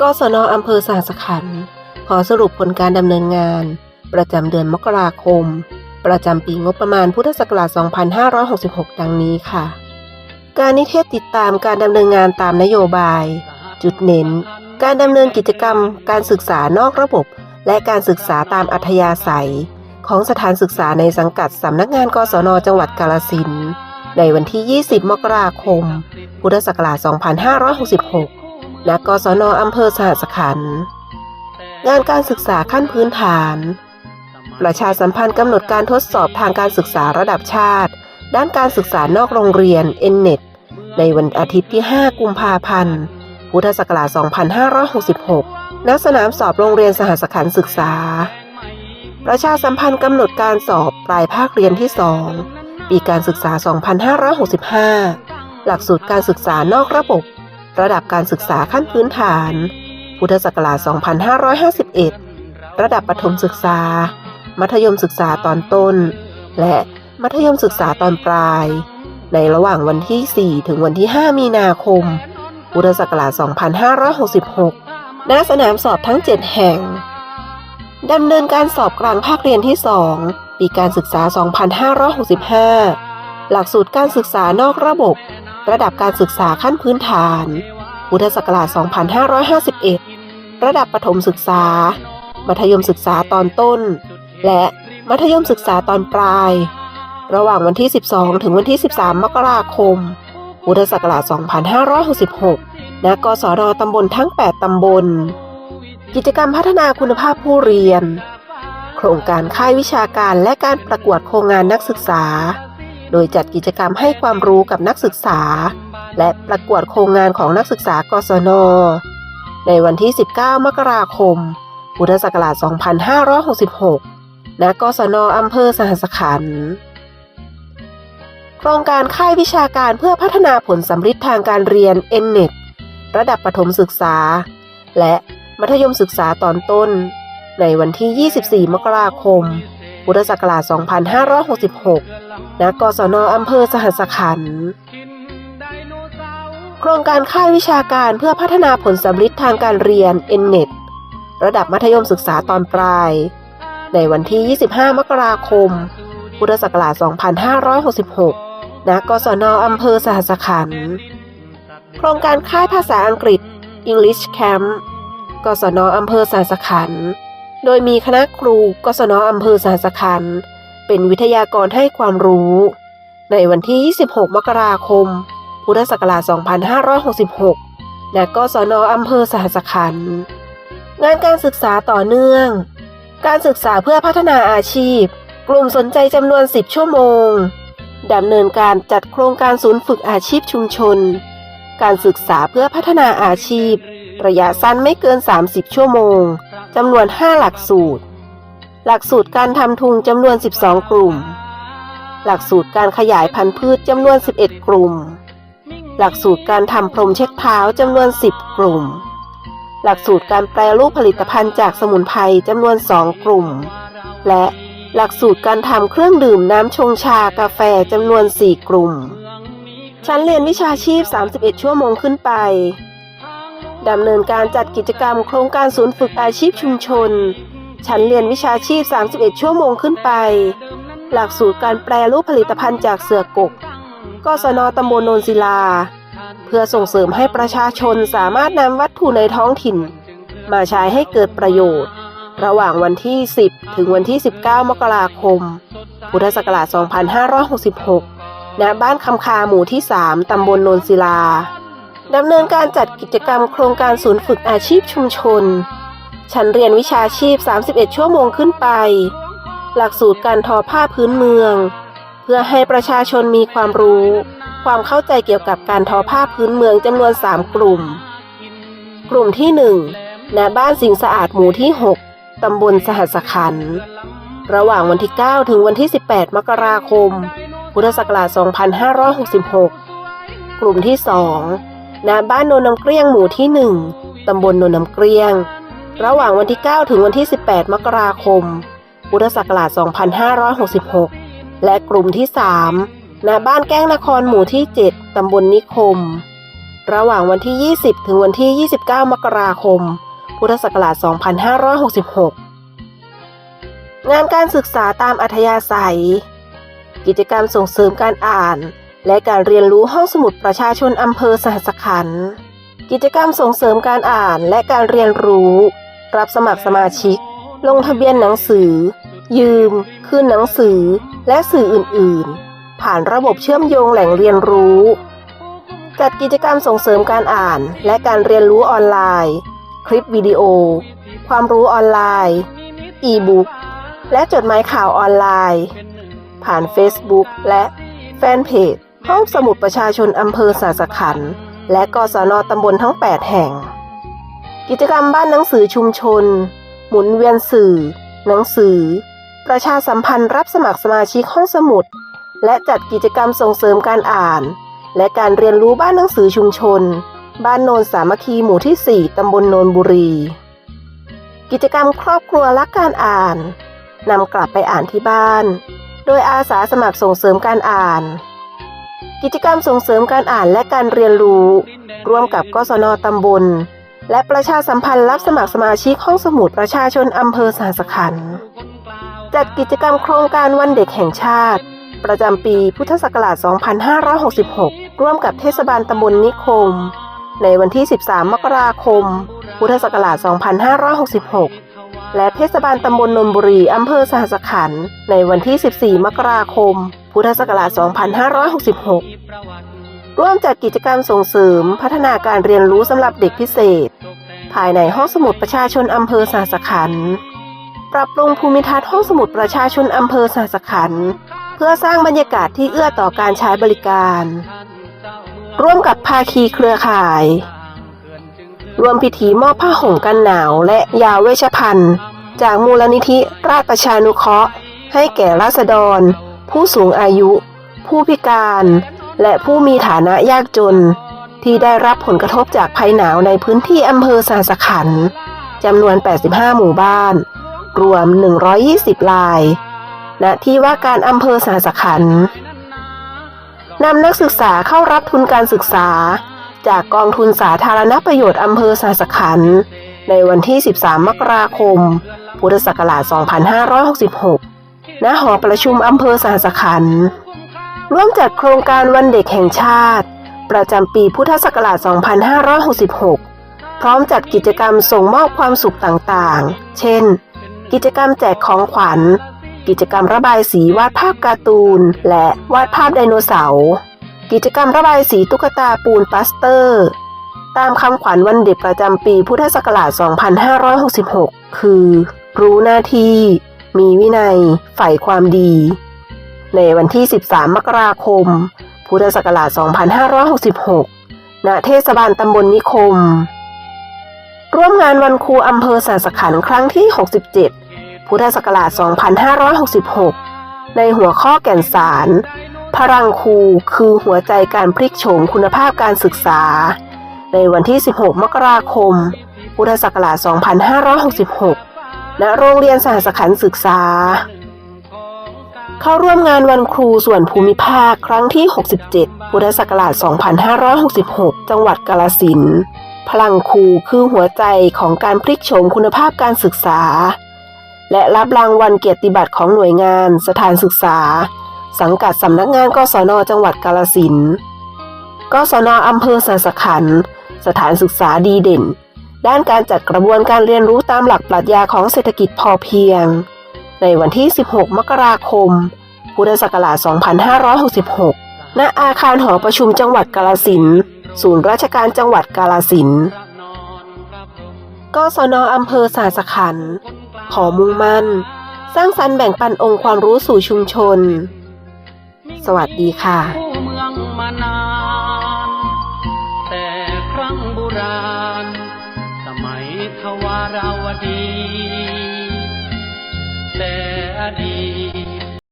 กศนอำเภอสหสขันขอสรุปผลการดำเนินงาน ประจำเดือนมกราคม ประจำปีงบประมาณพุทธศักราช 2566 ดังนี้ค่ะ การนิเทศติดตามการดำเนินงานตามนโยบาย จุดเน้น การดำเนินกิจกรรม การศึกษานอกระบบ และการศึกษาตามอัธยาศัย ของสถานศึกษาในสังกัดสำนักงานกศนจังหวัดกาลสินในวันที่ 20 มกราคม พุทธศักราช 2566 ณกศนอำเภอสหสขันธ์งานการศึกษาขั้นพื้นฐาน ประชาสัมพันธ์กำหนดการทดสอบทางการศึกษาระดับชาติ ด้านการศึกษานอกโรงเรียน NNET ในวันอาทิตย์ที่ 5 กุมภาพันธ์ พุทธศักราช 2566 ณ สนามสอบโรงเรียนสหสขันธ์ศึกษา ประชาสัมพันธ์กำหนดการสอบปลายภาคเรียนที่ 2 ปีการศึกษา 2565 หลักสูตรการศึกษานอกระบบ ระดับการศึกษาขั้นพื้นฐาน พุทธศักราช 2551 ระดับประถมศึกษา มัธยมศึกษาตอนต้น และมัธยมศึกษาตอนปลาย ในระหว่างวันที่ 4 ถึงวันที่ 5 มีนาคม พุทธศักราช 2566 ณ สนามสอบทั้ง 7 แห่ง ดำเนินการสอบกลางภาคเรียนที่ 2 ปีการศึกษา 2565 หลักสูตรการศึกษานอกระบบ ระดับการศึกษาขั้นพื้นฐาน พุทธศักราช 2551 ระดับประถมศึกษา มัธยมศึกษาตอนต้น และมัธยมศึกษาตอนปลาย ระหว่างวันที่ 12 ถึงวันที่ 13 มกราคม พุทธศักราช 2566 ณ กศนตำบลทั้ง 8 ตำบล กิจกรรมพัฒนาคุณภาพผู้เรียน โครงการค่ายวิชาการและการประกวดโครงงานนักศึกษา โดยจัดกิจกรรมให้ความรู้กับนักศึกษา และประกวดโครงงานของนักศึกษากศน ในวันที่ 19 มกราคม พุทธศักราช 2566 ณ กศนอำเภอสหสขันธ์โครงการค่ายวิชาการเพื่อพัฒนาผลสำฤทธิ์ทางการเรียน NNET ระดับประถมศึกษา และมัธยมศึกษาตอนต้น ในวันที่ 24 มกราคม พุทธศักราช 2566 ณ กศนอำเภอสหัสขันธ์โครงการค่ายวิชาการเพื่อพัฒนาผลสำฤทธิ์ทางการเรียน NNET ระดับมัธยมศึกษาตอนปลาย ในวันที่ 25 มกราคม พุทธศักราช 2566 ณ กศนอำเภอสหัสขันธ์โครงการค่ายภาษาอังกฤษ English Camp กศนอำเภอสหัสขันธ์ โดยมีคณะครูกศนอำเภอสหัสขัน เป็นวิทยากรให้ความรู้ ในวันที่ 26 มกราคม พุทธศักราช 2566 ณ กศนอำเภอสหัสขัน งานการศึกษาต่อเนื่อง การศึกษาเพื่อพัฒนาอาชีพ กลุ่มสนใจจำนวน 10 ชั่วโมง ดำเนินการจัดโครงการศูนย์ฝึกอาชีพชุมชน การศึกษาเพื่อพัฒนาอาชีพ ระยะสั้นไม่เกิน 30 ชั่วโมง จำนวน 5 หลักสูตร หลักสูตรการทำทุงจำนวน 12 กลุ่ม หลักสูตรการขยายพันธุ์พืชจำนวน 11 กลุ่ม หลักสูตรการทำพรมเช็ดเท้าจำนวน 10 กลุ่ม หลักสูตรการแปรรูปผลิตภัณฑ์จากสมุนไพรจำนวน 2 กลุ่ม และหลักสูตรการทำเครื่องดื่มน้ำชงชากาแฟจำนวน 4 กลุ่ม ชั้นเรียนวิชาชีพ 31 ชั่วโมงขึ้นไป ดำเนินการจัดกิจกรรมโครงการศูนย์ฝึกอาชีพชุมชน ชั้นเรียนวิชาชีพ 31 ชั่วโมงขึ้นไป หลักสูตรการแปรรูปผลิตภัณฑ์จากเสือกกกศนตำบลโนนศิลา เพื่อส่งเสริมให้ประชาชนสามารถนำวัตถุในท้องถิ่น มาใช้ให้เกิดประโยชน์ ระหว่างวันที่ 10 ถึงวันที่ 19 มกราคม พุทธศักราช 2566 ณ บ้านคำคาหมู่ที่ 3 ตำบลโนนศิลา ดำเนินการจัดกิจกรรมโครงการศูนย์ฝึกอาชีพชุมชน ชั้นเรียนวิชาชีพ 31 ชั่วโมงขึ้นไป หลักสูตรการทอผ้าพื้นเมือง เพื่อให้ประชาชนมีความรู้ ความเข้าใจเกี่ยวกับการทอผ้าพื้นเมืองจำนวน 3 กลุ่ม กลุ่มที่ 1 ณ บ้านสิงสะอาดหมู่ที่ 6 ตำบลสหัสขันธ์ระหว่างวันที่ 9 ถึงวันที่ 18 มกราคม พุทธศักราช 2566 กลุ่มที่ 2 ณบ้านโนนน้ำเกลี้ยงหมู่ที่ 1 ตำบลโนนน้ำเกลี้ยง ระหว่างวันที่ 9 ถึงวันที่ 18 มกราคม พุทธศักราช 2566 และกลุ่มที่ 3 ณ บ้านแก้งนครหมู่ที่ 7 ตำบลนิคม ระหว่างวันที่ 20 ถึงวันที่ 29 มกราคม พุทธศักราช 2566 งานการศึกษาตามอัธยาศัย กิจกรรมส่งเสริมการอ่าน และการเรียนรู้ห้องสมุดประชาชนอำเภอสหัสขันธ์กิจกรรมส่งเสริมการอ่านและการเรียนรู้ รับสมัครสมาชิก ลงทะเบียนหนังสือ ยืม คืนหนังสือ และสื่ออื่น ๆ ผ่านระบบเชื่อมโยงแหล่งเรียนรู้ จัดกิจกรรมส่งเสริมการอ่านและการเรียนรู้ออนไลน์ คลิปวิดีโอ ความรู้ออนไลน์ อีบุ๊ก และจดหมายข่าวออนไลน์ ผ่าน Facebook และแฟนเพจ ห้องสมุดประชาชนอำเภอสาสขัน และกศนตำบลทั้ง 8 แห่ง กิจกรรมบ้านหนังสือชุมชน หมุนเวียนสื่อ หนังสือ ประชาสัมพันธ์รับสมัครสมาชิกห้องสมุด และจัดกิจกรรมส่งเสริมการอ่าน และการเรียนรู้บ้านหนังสือชุมชน บ้านโนนสามัคคีหมู่ที่ 4 ตำบลโนนบุรี กิจกรรมครอบครัวรักการอ่านนำกลับไปอ่านที่บ้าน โดยอาสาสมัครส่งเสริมการอ่าน กิจกรรมส่งเสริมการอ่านและการเรียนรู้ ร่วมกับกศนตำบล และประชาสัมพันธ์รับสมัครสมาชิกห้องสมุดประชาชนอำเภอสาสขันจัดกิจกรรมโครงการวันเด็กแห่งชาติ ประจำปีพุทธศักราช 2566 ร่วมกับเทศบาลตำบลนิคม ในวันที่ 13 มกราคม พุทธศักราช 2566 และเทศบาลตำบลนนบุรีอำเภอสหสขันในวันที่ 14 มกราคม พุทธศักราช 2566 ร่วมจัดกิจกรรมส่งเสริมพัฒนาการเรียนรู้สำหรับเด็กพิเศษ ภายในห้องสมุดประชาชนอำเภอสหสขัน ปรับปรุงภูมิทัศน์ห้องสมุดประชาชนอำเภอสหสขัน เพื่อสร้างบรรยากาศที่เอื้อต่อการใช้บริการ ร่วมกับภาคีเครือข่าย รวมพิธีมอบผ้าห่มกันหนาวและยาเวชภัณฑ์ จากมูลนิธิราชประชานุเคราะห์ให้แก่ราษฎร ผู้สูงอายุ ผู้พิการ และผู้มีฐานะยากจน ที่ได้รับผลกระทบจากภัยหนาวในพื้นที่อำเภอสาสขันจำนวน 85 หมู่บ้าน รวม 120 ลาย ณ ที่ว่าการอำเภอสาสขันนำนักศึกษาเข้ารับทุนการศึกษา จากกองทุนสาธารณประโยชน์อำเภอสาสขันในวันที่ 13 มกราคม พุทธศักราช 2566 ณหอประชุมอำเภอสาสขันธ์ร่วมจัดโครงการวันเด็กแห่งชาติ ประจำปีพุทธศักราช 2566 พร้อมจัดกิจกรรมส่งมอบความสุขต่างๆ เช่น กิจกรรมแจกของขวัญ กิจกรรมระบายสีวาดภาพการ์ตูน และวาดภาพไดโนเสาร์ กิจกรรมระบายสีตุ๊กตาปูนปาสเตอร์ ตามคำขวัญวันเด็กประจำปีพุทธศักราช 2566 คือ รู้หน้าที่ มีวินัย ใฝ่ความดี ในวันที่ 13 มกราคม พุทธศักราช 2566 ณ เทศบาลตำบลนิคม ร่วมงานวันครูอำเภอสาสขันครั้งที่ 67 พุทธศักราช 2566 ในหัวข้อแก่นสาร พลังครูคือหัวใจการพลิกโฉมคุณภาพการศึกษา ในวันที่ 16 มกราคม พุทธศักราช 2566 ณโรงเรียนสหสขันศึกษา เข้าร่วมงานวันครูส่วนภูมิภาคครั้งที่ 67 พุทธศักราช 2566 จังหวัดกาลสินพลังครูคือหัวใจของการพลิกโฉมคุณภาพการศึกษา และรับรางวัลเกียรติบัตรของหน่วยงาน สถานศึกษา สังกัดสำนักงานกศนจังหวัดกาลสินกศนอำเภอสาสขันสถานศึกษาดีเด่น ด้านการจัดกระบวนการเรียนรู้ตามหลักปรัชญาของเศรษฐกิจพอเพียง ในวันที่ 16 มกราคม พุทธศักราช 2566 ณ อาคารหอประชุมจังหวัดกาลสิน ศูนย์ราชการจังหวัดกาลสินกศนอำเภอสาสขัน ขอมุ่งมั่น สร้างสรรค์แบ่งปันองค์ความรู้สู่ชุมชน สวัสดีค่ะ